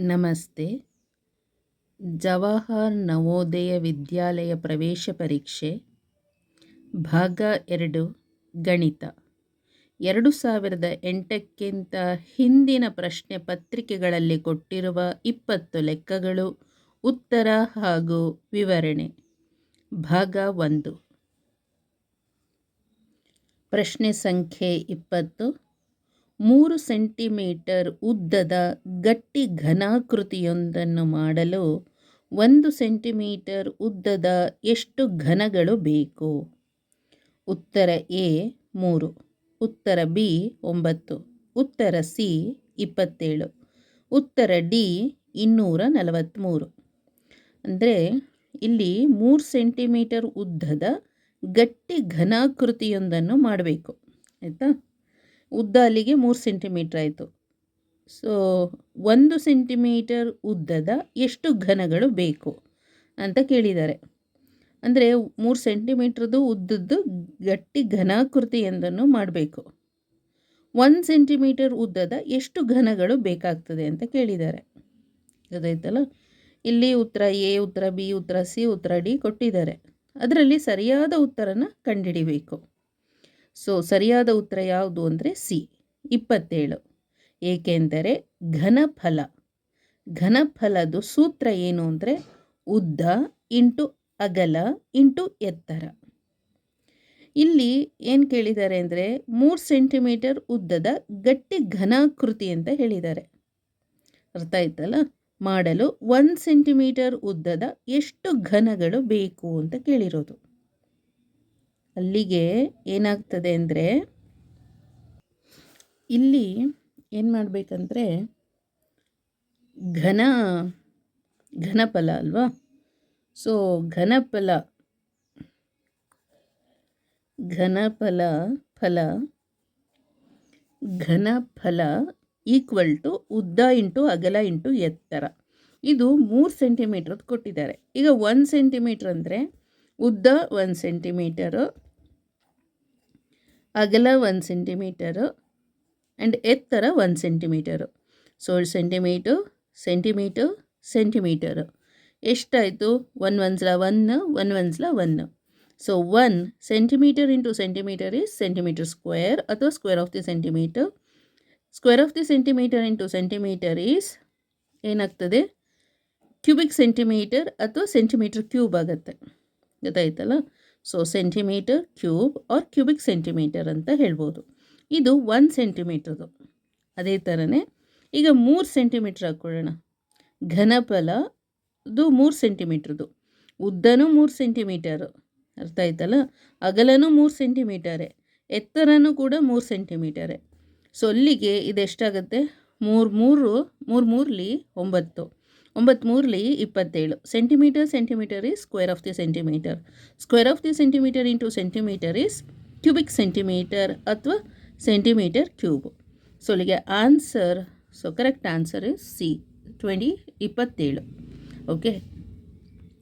ನಮಸ್ತೆ. ಜವಾಹರ್ ನವೋದಯ ವಿದ್ಯಾಲಯ ಪ್ರವೇಶ ಪರೀಕ್ಷೆ, ಭಾಗ ಎರಡು, ಗಣಿತ. ಎರಡು ಸಾವಿರದ ಎಂಟಕ್ಕಿಂತ ಹಿಂದಿನ ಪ್ರಶ್ನೆ ಪತ್ರಿಕೆಗಳಲ್ಲಿ ಕೊಟ್ಟಿರುವ ಇಪ್ಪತ್ತು ಲೆಕ್ಕಗಳು ಉತ್ತರ ಹಾಗೂ ವಿವರಣೆ. ಭಾಗ ಒಂದು. ಪ್ರಶ್ನೆ ಸಂಖ್ಯೆ ಇಪ್ಪತ್ತು. ಮೂರು ಸೆಂಟಿಮೀಟರ್ ಉದ್ದದ ಗಟ್ಟಿ ಘನಾಕೃತಿಯೊಂದನ್ನು ಮಾಡಲು ಒಂದು ಸೆಂಟಿಮೀಟರ್ ಉದ್ದದ ಎಷ್ಟು ಘನಗಳು ಬೇಕು? ಉತ್ತರ ಎ ಮೂರು, ಉತ್ತರ ಬಿ ಒಂಬತ್ತು, ಉತ್ತರ ಸಿ ಇಪ್ಪತ್ತೇಳು, ಉತ್ತರ ಡಿ ಇನ್ನೂರ ನಲವತ್ತ್ಮೂರು. ಅಂದರೆ ಇಲ್ಲಿ ಮೂರು ಸೆಂಟಿಮೀಟರ್ ಉದ್ದದ ಗಟ್ಟಿ ಘನಾಕೃತಿಯೊಂದನ್ನು ಮಾಡಬೇಕು, ಆಯಿತಾ? ಉದ್ದ ಅಲ್ಲಿಗೆ ಮೂರು ಸೆಂಟಿಮೀಟ್ರ್ ಆಯಿತು. ಸೊ ಒಂದು ಸೆಂಟಿಮೀಟರ್ ಉದ್ದದ ಎಷ್ಟು ಘನಗಳು ಬೇಕು ಅಂತ ಕೇಳಿದ್ದಾರೆ. ಅಂದರೆ ಮೂರು ಸೆಂಟಿಮೀಟ್ರದ್ದು ಉದ್ದದ್ದು ಗಟ್ಟಿ ಘನಾಕೃತಿಯೊಂದನ್ನು ಮಾಡಬೇಕು. ಒಂದು ಸೆಂಟಿಮೀಟರ್ ಉದ್ದದ ಎಷ್ಟು ಘನಗಳು ಬೇಕಾಗ್ತದೆ ಅಂತ ಕೇಳಿದ್ದಾರೆ. ಗೊತ್ತಾಯ್ತಲ್ಲ ಇಲ್ಲಿ ಉತ್ತರ ಎ, ಉತ್ತರ ಬಿ, ಉತ್ತರ ಸಿ, ಉತ್ತರ ಡಿ ಕೊಟ್ಟಿದ್ದಾರೆ. ಅದರಲ್ಲಿ ಸರಿಯಾದ ಉತ್ತರನ ಕಂಡುಹಿಡಿಬೇಕು. ಸೊ ಸರಿಯಾದ ಉತ್ತರ ಯಾವುದು ಅಂದರೆ ಸಿ, ಇಪ್ಪತ್ತೇಳು. ಏಕೆಂದರೆ ಘನಫಲ, ಘನಫಲದ ಸೂತ್ರ ಏನು ಅಂದರೆ ಉದ್ದ ಇಂಟು ಅಗಲ ಇಂಟು ಎತ್ತರ. ಇಲ್ಲಿ ಏನು ಕೇಳಿದ್ದಾರೆ ಅಂದರೆ ಮೂರು ಸೆಂಟಿಮೀಟರ್ ಉದ್ದದ ಗಟ್ಟಿ ಘನಾಕೃತಿ ಅಂತ ಹೇಳಿದ್ದಾರೆ. ಅರ್ಥ ಆಯ್ತಲ್ಲ? ಮಾಡಲು ಒಂದು ಸೆಂಟಿಮೀಟರ್ ಉದ್ದದ ಎಷ್ಟು ಘನಗಳು ಬೇಕು ಅಂತ ಕೇಳಿರೋದು. ಅಲ್ಲಿಗೆ ಏನಾಗ್ತದೆ ಅಂದರೆ ಇಲ್ಲಿ ಏನು ಮಾಡಬೇಕಂದ್ರೆ ಘನ, ಘನಫಲ ಅಲ್ವಾ? ಸೊ ಘನಫಲ ಘನಫಲ, ಫಲ, ಘನಫಲ ಈಕ್ವಲ್ ಟು ಉದ್ದ ಇಂಟು ಅಗಲ ಇಂಟು ಎತ್ತರ. ಇದು ಮೂರು ಸೆಂಟಿಮೀಟ್ರದ್ದು ಕೊಟ್ಟಿದ್ದಾರೆ. ಈಗ ಒಂದು ಸೆಂಟಿಮೀಟ್ರ್ ಅಂದರೆ ಉದ್ದ ಒಂದು ಸೆಂಟಿಮೀಟರು ಅಗಲ ಒಂದು ಸೆಂಟಿಮೀಟರು ಆ್ಯಂಡ್ ಎತ್ತರ ಒಂದು centimetre. So centimetre centimetre centimetre. ಎಷ್ಟಾಯಿತು? ಒನ್ ಒನ್ಸ್ಲ one one ಒನ್ಸ್ಲ one. So, one centimetre into centimetre is centimetre square ಅಥವಾ square of the centimetre. Square of the centimetre into centimetre is ಏನಾಗ್ತದೆ? Cubic centimetre ಅಥವಾ centimetre cube ಆಗುತ್ತೆ. ಗೊತ್ತಾಯ್ತಲ್ಲ? So centimetre cube are cubic centimetre ಅಂತ ಹೇಳ್ಬೋದು. ಇದು one ಸೆಂಟಿಮೀಟ್ರದು ಅದೇ ಥರನೇ ಈಗ ಮೂರು ಸೆಂಟಿಮೀಟ್ರ್ ಹಾಕ್ಕೊಳ್ಳೋಣ. ಘನಫಲದು ಮೂರು ಸೆಂಟಿಮೀಟ್ರದು ಉದ್ದನೂ ಮೂರು ಸೆಂಟಿಮೀಟರು ಅರ್ಥ ಆಯ್ತಲ್ಲ? ಅಗಲನೂ ಮೂರು ಸೆಂಟಿಮೀಟರೇ ಎತ್ತರನೂ ಕೂಡ ಮೂರು ಸೆಂಟಿಮೀಟರೇ ಸೊ ಅಲ್ಲಿಗೆ ಇದೆಷ್ಟಾಗುತ್ತೆ? ಮೂರು ಮೂರು ಮೂರು ಮೂರಲಿ ಒಂಬತ್ತು. ಒಂಬತ್ತು ಮೂರಲಿ ಇಪ್ಪತ್ತೇಳು. Centimetre centimetre is square of the centimetre square of the centimetre into centimetre is cubic centimetre ಅಥವಾ ಸೆಂಟಿಮೀಟರ್ ಕ್ಯೂಬ್ ಸೊ ಅಲ್ಲಿಗೆ answer so correct answer is C twenty ಇಪ್ಪತ್ತೇಳು. Okay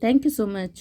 thank you so much